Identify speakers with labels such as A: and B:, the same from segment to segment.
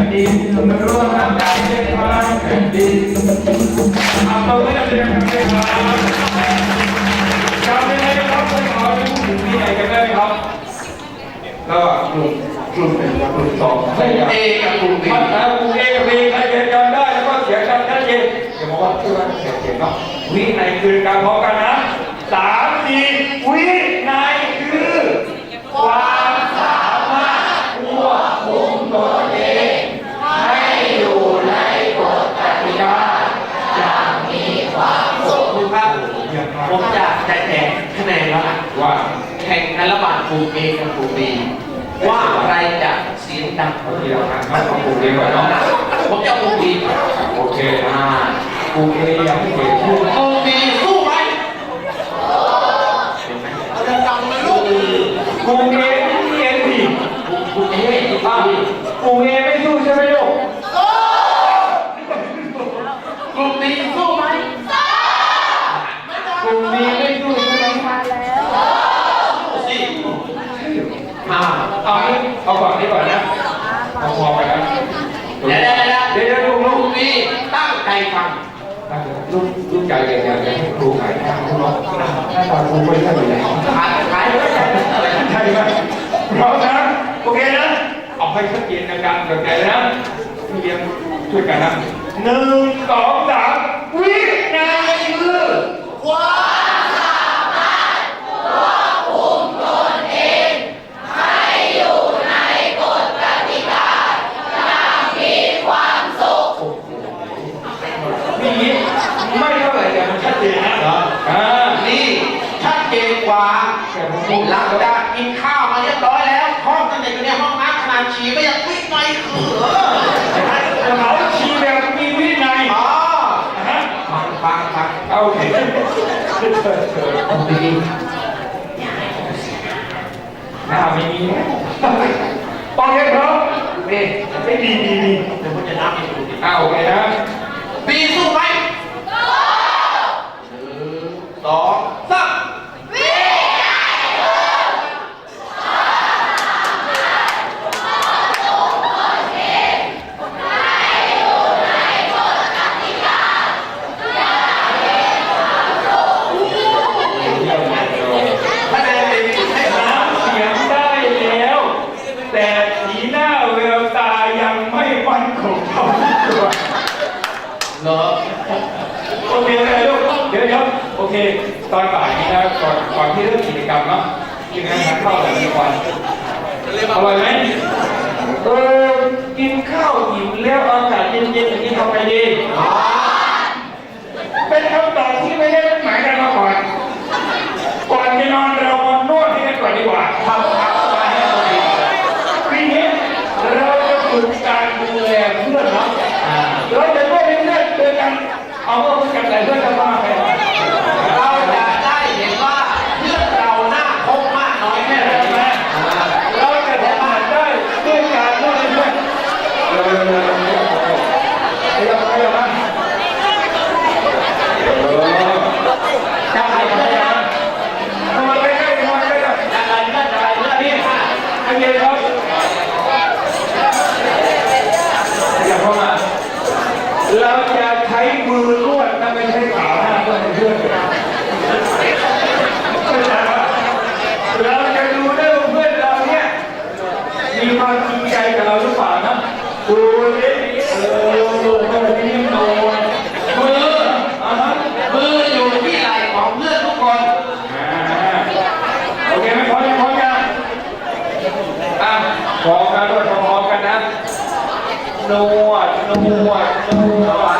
A: ผ่นดินมันร่วมน้ำใจเป็นพลังแผ่นดินเอาตัวไม่ได้เป็นกันเลยครับจำได้ไหมครับท่านขอพูดถึงที่ไหนกันได้ไหมครับระหว่างกลุ่มกลุ่มหนึ่งกับกลุ่มสองใช่ม
B: เอกับกลุ่มบี
A: มันแล้วกลุ่มเอกับบีใครเขียนจำได้แล้วก็เขียนจำชัดเจนอย่าบอกว่าชื่อว่าเขียนเขียนเนาะวิในคือการพร้อมกันนะ รูเม
B: กับครูบีว่าใครจะเสียงดัง
A: กว่าเราครับมันของครูบีก่าน้องะ
B: ผมจะครูบี
A: โอเค
B: อ่า
A: ครูบียังเห็นครู
B: ครูบีสู้ไหม
A: เอาดังไหมลูก
B: ครู
A: เอครูเอผิดีรูเออะ
B: ครูเอ
A: ไม่สู้ใช่ไหมลูกค
B: รูบี ใจ
A: เย็นๆอย่าให้ครูหายทางข้างนอกหน้าตาครูไม่ใช่อยู่แล้ว
B: ขายขายไม่ได้อะไร
A: ใช่ไหมพร้อมนะโอเคนะเอาให้ชัดเจนนะครับเข้าใจนะพี่เลี้ยงช่วยกันนะหนึ่งสองสามวินาทีมือ พี่ยิ้มไม่เท่าไหร่แต่มันชัดเจนนะเหรออ่า
B: นี่ชัดเจนกว่า
A: แต่ผมพูด
B: หลังจากกินข้าวมาเรียบร้อยแล้วห้องตั้งแต่อยู่ในห้องน้ำขนาดฉี่ก็ยังวิ่งไปคือเออ
A: เขาชีแบบมีวินัย
B: อ๋อ
A: ฮะ
B: ฟังฟังฟัง
A: เอาโอเคเชิญเชิญเชิญดีหน้าไม่มีโอเคครับนี่ไม่ดีดีดี
B: เดี๋ยวผมจะนับให้ดูดิ
A: เอาโอเคนะ
B: ปีสู้ไหมหนึ่งสองสาม คะแนนเป็นให้
A: น้ำเสียงได้แล้ว แต่สีหน้าแววตายังไม่มั่นคงเท่าตัว
B: เหรอ
A: โอเคเลยลูกเดี๋ยวเดี๋ยวโอเค ตอนบ่ายนี้นะก่อนก่อนที่เริ่มกิจกรรมเนาะกินอาหารข้าวหลายวันอร่อยไหมเออกินข้าวหิวแล้วอากาศเย็นๆอย่างนี้ทำไงดีเป็นคำตอบที่ไม่ได้หมายกันมาก่อน ก่อนจะนอนเรามานวดให้กันก่อนดีกว่าทำครับมาให้ตัวเองปีนี้เราจะฝึกการดูแลเพื่อนเนาะ
B: อ่า
A: เราจะช่วยเพื่อนโดยการเอาเพื่อนกับแต่เพื่อนจะมาไป
B: เราจะได้เห็นว่าเพื่อนเราหน้าคบมากน้อยแค่ไหนอ่า
A: เราจะทำงานได้ด้วยการช่วยเพื่อนเร็วๆๆๆเร็วๆเร็วๆนะเออจับไปจับไปทำไมไม่ได้ทำไมไม่ได้
B: อะไรเลื่อนอะไรเลื่อน
A: นี่
B: นี่ค่ะ
A: ให้เย็นครับอย่าเข้ามาเราจะใช้มือนวดนะไม่ใช่ขาหน้าเพื่อนเพื่อน เราจะดูได้ว่าเพื่อนเราเนี่ยมีความจริงใจกับเราหรือเปล่านะดูนี่เออดูเพื่อนนี่โดนมืออ่าฮะ
B: มืออยู่ที่ไหล่ของเพื่อนทุกคน
A: อ่าโอเคไหมพร้อมยังพร้อมยัง พร้อมกันด้วยพร้อมกันนะนวดนวดนวด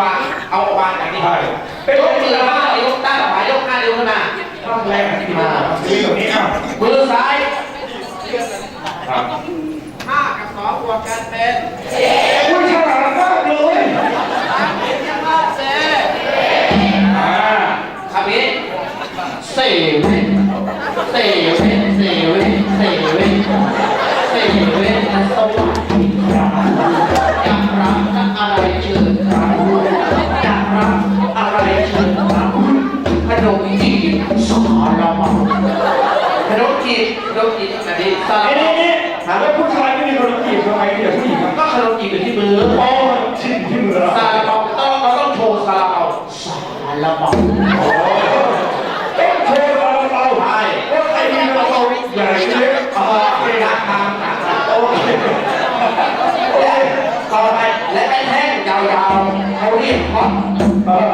A: วาเอา
B: อ
A: อกวางอย่างนี้
B: ไช่
A: เป็
B: น
A: ยกมือ
B: ห้ายก
A: ตั้งข
B: วายกห้าเดียวขึ้นมา
A: ข้างแรกที่มาที่รงนี้ครั
B: มือซ้ายห้ากับสองบวกกันเป็นสี่ด
A: อุ้ยฉลาดมากเลย
B: สามเป็นยังไงเจ็ด
A: อ่า
B: คำนี้สี่สี่ ตาเนี้
A: ถามว่าผู้ชายไม่มีคนจีบทำไมเนี่ยผู้หญิงครับ
B: ก็คาราโอเกอยู่ที่มือ
A: โอ้ชิมที่มือเรา
B: ซาลาเปาต้องเราต้องโชว์ซาลาเปาซาลาเปา
A: ต้องโชว์ซาลาเปาใช่แล้ใครมีซาลใหญ่เล็ก
B: อาเาคาต่า
A: โอเค
B: ต่อไปและไอ้แท่งยาวๆเขาเรียกฮอต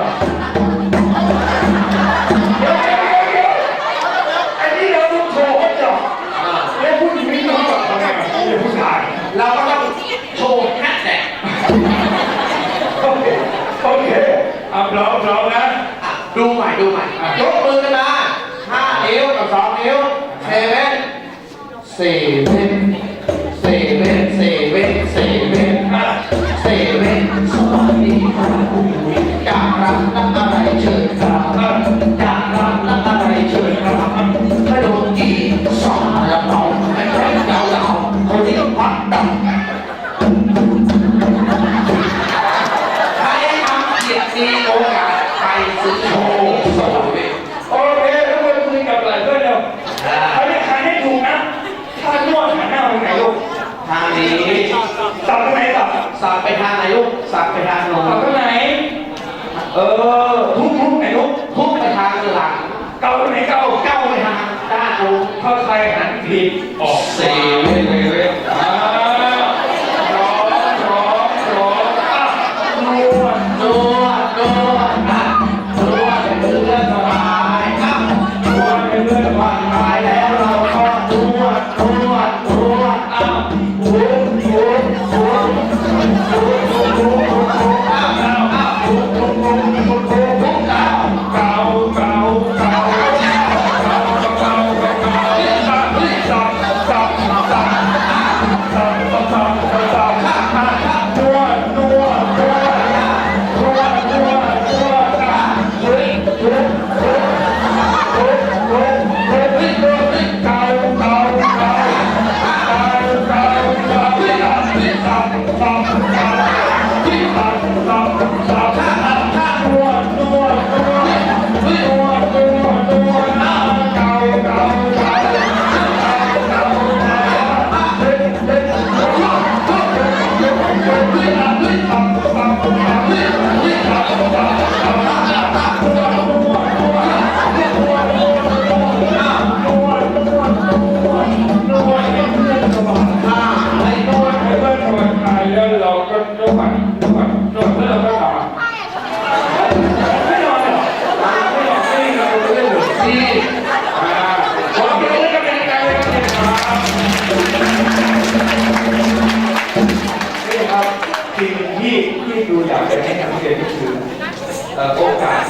A: quyết tâm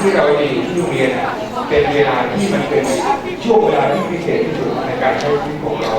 A: ที่เรา
B: ดีที่โรง
A: เรี
B: ย
A: นเป็นเวลาที่มันเป็นช่วงเวลาที่พิเศษที่สุดในการใช้ชีวิตของเรา